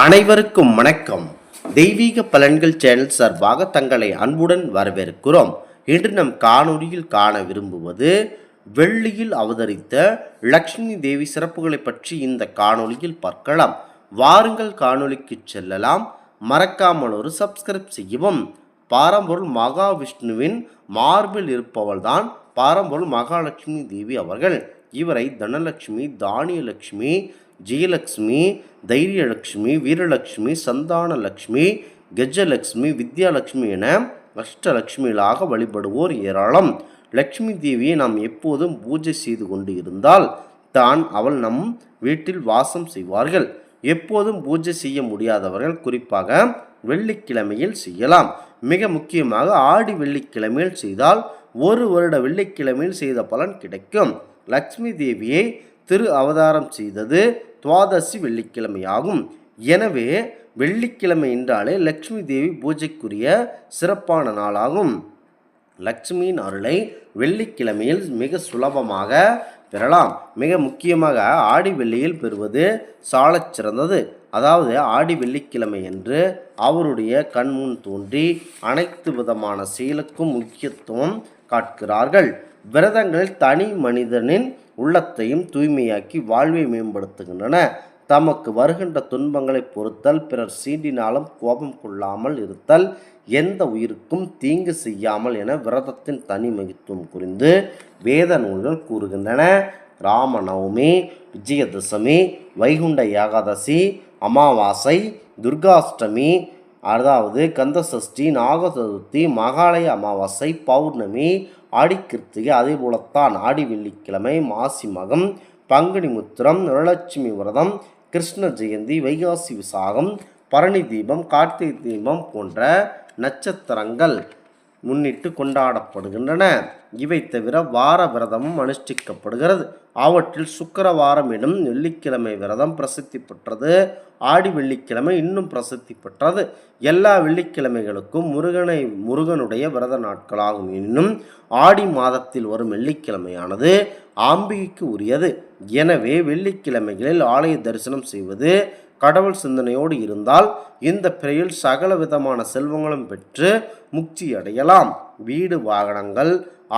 அனைவருக்கும் வணக்கம். தெய்வீக பலன்கள் சேனல் சார்பாக தங்களை அன்புடன் வரவேற்கிறோம். இன்று நம் காணொலியில் காண விரும்புவது வெள்ளியில் அவதரித்த லக்ஷ்மி தேவி சிறப்புகளை பற்றி இந்த காணொலியில் பார்க்கலாம். வாருங்கள் காணொலிக்கு செல்லலாம். மறக்காமல் ஒரு சப்ஸ்கிரைப் செய்யவும். பாரம்பொருள் மகாவிஷ்ணுவின் மார்பில் இருப்பவள்தான் பாரம்பொருள் மகாலட்சுமி தேவி அவர்கள். இவரை தனலட்சுமி தானியலட்சுமி ஜெயலக்ஷ்மி தைரியலட்சுமி வீரலட்சுமி லக்ஷ்மி கஜலக்ஷ்மி வித்யாலட்சுமி என அஷ்டலட்சுமிகளாக வழிபடுவோர் ஏராளம். லக்ஷ்மி தேவியை நாம் எப்போதும் பூஜை செய்து கொண்டு இருந்தால் தான் அவள் நம் வீட்டில் வாசம் செய்வார்கள். எப்போதும் பூஜை செய்ய முடியாதவர்கள் குறிப்பாக வெள்ளிக்கிழமையில் செய்யலாம். மிக முக்கியமாக ஆடி வெள்ளிக்கிழமையில் செய்தால் ஒரு வருட வெள்ளிக்கிழமையில் செய்த பலன் கிடைக்கும். லக்ஷ்மி தேவியை திரு அவதாரம் செய்தது துவாதசி வெள்ளிக்கிழமையாகும். எனவே வெள்ளிக்கிழமை என்றாலே லக்ஷ்மி தேவி பூஜைக்குரிய சிறப்பான நாளாகும். லக்ஷ்மியின் அருளை வெள்ளிக்கிழமையில் மிக சுலபமாக பெறலாம். மிக முக்கியமாக ஆடி வெள்ளியில் பெறுவது சாலச் சிறந்தது. அதாவது ஆடி வெள்ளிக்கிழமை என்று அவருடைய கண்முன் தோன்றி அனைத்து விதமான செயலுக்கும் முக்கியத்துவம் காட்கிறார்கள். விரதங்கள் தனி மனிதனின் உள்ளத்தையும் தூய்மையாக்கி வாழ்வை மேம்படுத்துகின்றன. தமக்கு வருகின்ற துன்பங்களை பொறுத்தல் பிறர் சீண்டினாலும் கோபம் கொள்ளாமல் இருத்தல் எந்த உயிருக்கும் தீங்கு செய்யாமல் என விரதத்தின் தனி மகித்துவம் குறிந்து வேத நூல்கள் கூறுகின்றன. ராமநவமி விஜயதசமி வைகுண்ட ஏகாதசி அமாவாசை துர்காஷ்டமி அதாவது கந்தசஷ்டி நாக சதுர்த்தி மகாலய அமாவாசை பௌர்ணமி ஆடிக்கிருத்திகை அதே போலத்தான் ஆடி வெள்ளிக்கிழமை மாசி மகம் பங்குனி முத்திரம் வரலட்சுமி விரதம் கிருஷ்ண ஜெயந்தி வைகாசி விசாகம் பரணி தீபம் கார்த்திகை தீபம் போன்ற நட்சத்திரங்கள். முன்னிட்டு கொண்டாடப்படுகின்றன. இவை தவிர வார விரதமும் அனுஷ்டிக்கப்படுகிறது. அவற்றில் சுக்கரவாரம் எனும் வெள்ளிக்கிழமை விரதம் பிரசித்தி பெற்றது. ஆடி வெள்ளிக்கிழமை இன்னும் பிரசித்தி பெற்றது. எல்லா வெள்ளிக்கிழமைகளுக்கும் முருகனை முருகனுடைய விரத நாட்களாகும் எனினும் ஆடி மாதத்தில் வரும் வெள்ளிக்கிழமையானது ஆம்பிகைக்கு உரியது. எனவே வெள்ளிக்கிழமைகளில் ஆலய தரிசனம் செய்வது கடவுள் சிந்தனையோடு இருந்தால் இந்த பிறையில் சகல விதமான செல்வங்களும் பெற்று முக்தி அடையலாம். வீடு வாகனங்கள்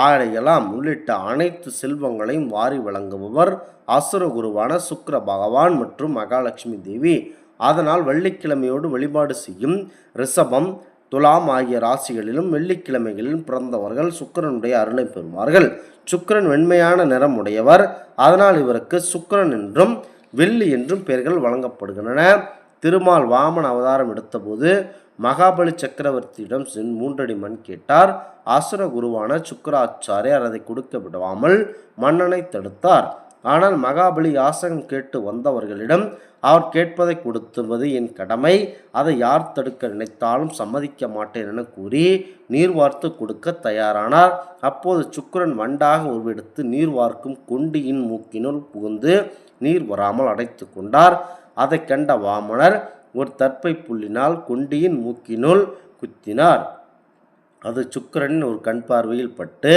ஆடையலாம் உள்ளிட்ட அனைத்து செல்வங்களையும் வாரி வழங்குபவர் அசுர குருவான சுக்கர பகவான் மற்றும் மகாலட்சுமி தேவி. அதனால் வெள்ளிக்கிழமையோடு வழிபாடு செய்யும் ரிஷபம் துலாம் ஆகிய ராசிகளிலும் வெள்ளிக்கிழமைகளிலும் பிறந்தவர்கள் சுக்கிரனுடைய அருளை பெறுவார்கள். சுக்கிரன் வெண்மையான நிறம் உடையவர் அதனால் இவருக்கு சுக்கரன் என்றும் வெள்ளி என்றும் பெயர்கள் வழங்கப்படுகின்றன. திருமால் வாமன் அவதாரம் எடுத்தபோது மகாபலி சக்கரவர்த்தியிடம் சென் மூன்றடி மண் கேட்டார். அசுர குருவான சுக்கராச்சாரியார் அதை கொடுக்க விடாமல் மன்னனை தடுத்தார். ஆனால் மகாபலி யாசகம் கேட்டு வந்தவர்களிடம் அவர் கேட்பதை கொடுத்துவது என் கடமை அதை யார் தடுக்க நினைத்தாலும் சம்மதிக்க மாட்டேன் என கூறி நீர் வார்த்து கொடுக்க தயாரானார். அப்போது சுக்கிரன் வண்டாக உருவெடுத்து நீர் வார்க்கும் கொண்டியின் மூக்கினுள் புகுந்து நீர் வராமல் அடைத்து கொண்டார். அதை கண்ட வாமனர் ஒரு தற்பை புள்ளினால் கொண்டியின் மூக்கினுள் குத்தினார். அது சுக்கிரனின் ஒரு கண் பார்வையில் பட்டு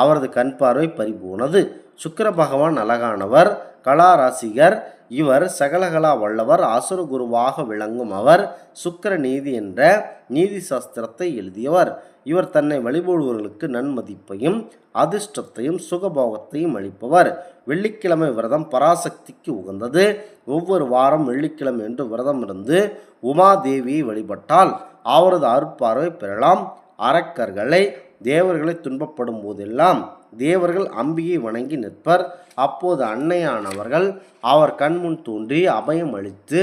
அவரது கண் பார்வை பறிபோனது. சுக்கர பகவான் அழகானவர் கலாராசிகர். இவர் சகலகலா வல்லவர் அசுர குருவாக விளங்கும் அவர் சுக்கர நீதி என்ற நீதி சாஸ்திரத்தை எழுதியவர். இவர் தன்னை வழிபடுபவர்களுக்கு நன்மதிப்பையும் அதிர்ஷ்டத்தையும் சுகபோகத்தையும் அளிப்பவர். வெள்ளிக்கிழமை விரதம் பராசக்திக்கு உகந்தது. ஒவ்வொரு வாரம் வெள்ளிக்கிழமை என்று விரதம் இருந்து உமாதேவியை வழிபட்டால் அவரது அருட்பார்வை பெறலாம். அரக்கர்களை தேவர்களை துன்பப்படும் போதெல்லாம் தேவர்கள் அம்பியை வணங்கி நிற்பர். அப்போது அன்னையானவர்கள் அவர் கண்முன் தோன்றி அபயம் அளித்து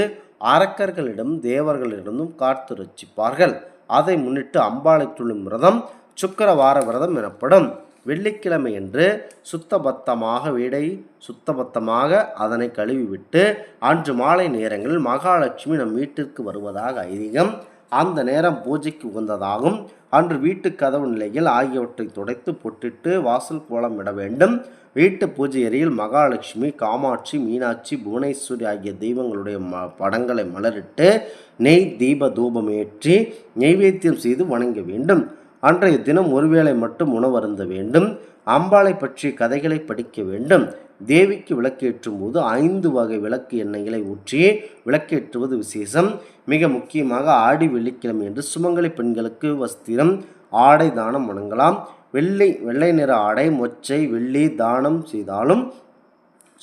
அரக்கர்களிடம் தேவர்களிடமும் காத்து ரட்சிப்பார்கள். அதை முன்னிட்டு அம்பாளை துள்ளும் விரதம் சுக்கரவார விரதம் எனப்படும். வெள்ளிக்கிழமை என்று சுத்தபத்தமாக வீடை சுத்தபத்தமாக அதனை கழுவிவிட்டு அன்று மாலை நேரங்களில் மகாலட்சுமி நம் வீட்டிற்கு வருவதாக ஐதீகம் அந்த நேரம் பூஜைக்கு உகந்ததாகும். அன்று வீட்டு கதவு நிலையில் ஆகியவற்றை துடைத்து பொட்டிட்டு வாசல் கோலம் இட வேண்டும். வீட்டு பூஜை அறையில் மகாலட்சுமி காமாட்சி மீனாட்சி புவனேஸ்வரி ஆகிய தெய்வங்களுடைய ம படங்களை மலரிட்டு நெய் தீப தூபம் ஏற்றி நெய்வேத்தியம் செய்து வணங்க வேண்டும். அன்றைய தினம் ஒருவேளை மட்டும் உணவருந்த வேண்டும். அம்பாளை பற்றிய கதைகளை படிக்க வேண்டும். தேவிக்கு விளக்கேற்றும் போது ஐந்து வகை விளக்கு எண்ணெய்களை ஊற்றி விளக்கேற்றுவது விசேஷம். மிக முக்கியமாக ஆடி வெள்ளிக்கிழமை என்று சுமங்கலி பெண்களுக்கு வஸ்திரம் ஆடை தானம் வணங்கலாம் வெள்ளை வெள்ளை நிற ஆடை மொச்சை வெள்ளி தானம் செய்தாலும்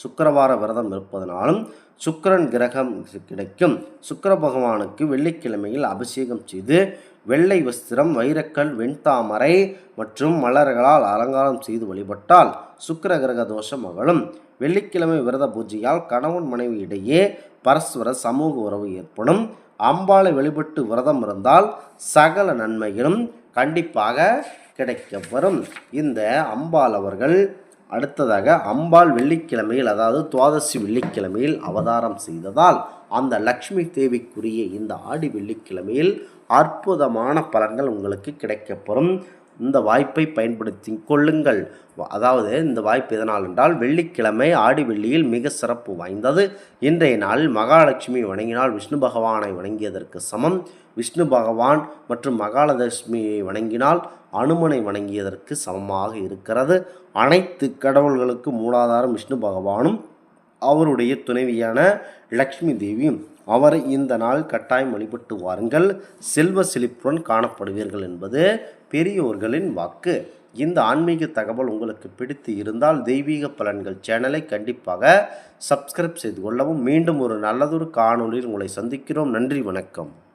சுக்கரவார விரதம் இருப்பதனாலும் சுக்கிரன் கிரகம் கிடைக்கும். சுக்கிர பகவானுக்கு வெள்ளிக்கிழமையில் அபிஷேகம் செய்து வெள்ளை வஸ்திரம் வைரக்கல் வெண்தாமரை மற்றும் மலர்களால் அலங்காரம் செய்து வழிபட்டால் சுக்கிர கிரக தோஷம் அகலும். வெள்ளிக்கிழமை விரத பூஜையால் கணவன் மனைவி இடையே பரஸ்பர சமூக உறவு ஏற்படும். அம்பாளை வழிபட்டு விரதம் இருந்தால் சகல நன்மைகளும் கண்டிப்பாக கிடைக்க வரும் இந்த அம்பாள் அவர்கள் அடுத்ததாக அம்பாள் வெள்ளிக்கிழமையில் அதாவது துவாதசி வெள்ளிக்கிழமையில் அவதாரம் செய்ததால் அந்த லக்ஷ்மி தேவிக்குரிய இந்த ஆடி வெள்ளிக்கிழமையில் அற்புதமான பலன்கள் உங்களுக்கு கிடைக்கப்பெறும். இந்த வாய்ப்பை பயன்படுத்தி கொள்ளுங்கள். அதாவது இந்த வாய்ப்பு எதனால் என்றால் வெள்ளிக்கிழமை ஆடி வெள்ளியில் மிக சிறப்பு வாய்ந்தது. இன்றைய நாள் மகாலட்சுமி வணங்கினால் விஷ்ணு பகவானை வணங்கியதற்கு சமம். விஷ்ணு பகவான் மற்றும் மகாலட்சுமியை வணங்கினால் அனுமனை வணங்கியதற்கு சமமாக இருக்கிறது. அனைத்து கடவுள்களுக்கு மூலாதாரம் விஷ்ணு பகவானும் அவருடைய துணைவியான லக்ஷ்மி தேவியும் அவரை இந்த நாள் கட்டாயம் வழிபட்டு வாருங்கள். செல்வ செழிப்புடன் காணப்படுவீர்கள் என்பது பெரியோர்களின் வாக்கு. இந்த ஆன்மீக தகவல் உங்களுக்கு பிடித்து இருந்தால் தெய்வீக பலன்கள் சேனலை கண்டிப்பாக சப்ஸ்கிரைப் செய்து கொள்ளவும். மீண்டும் ஒரு நல்லதொரு காணொளியில் உங்களை சந்திக்கிறோம். நன்றி வணக்கம்.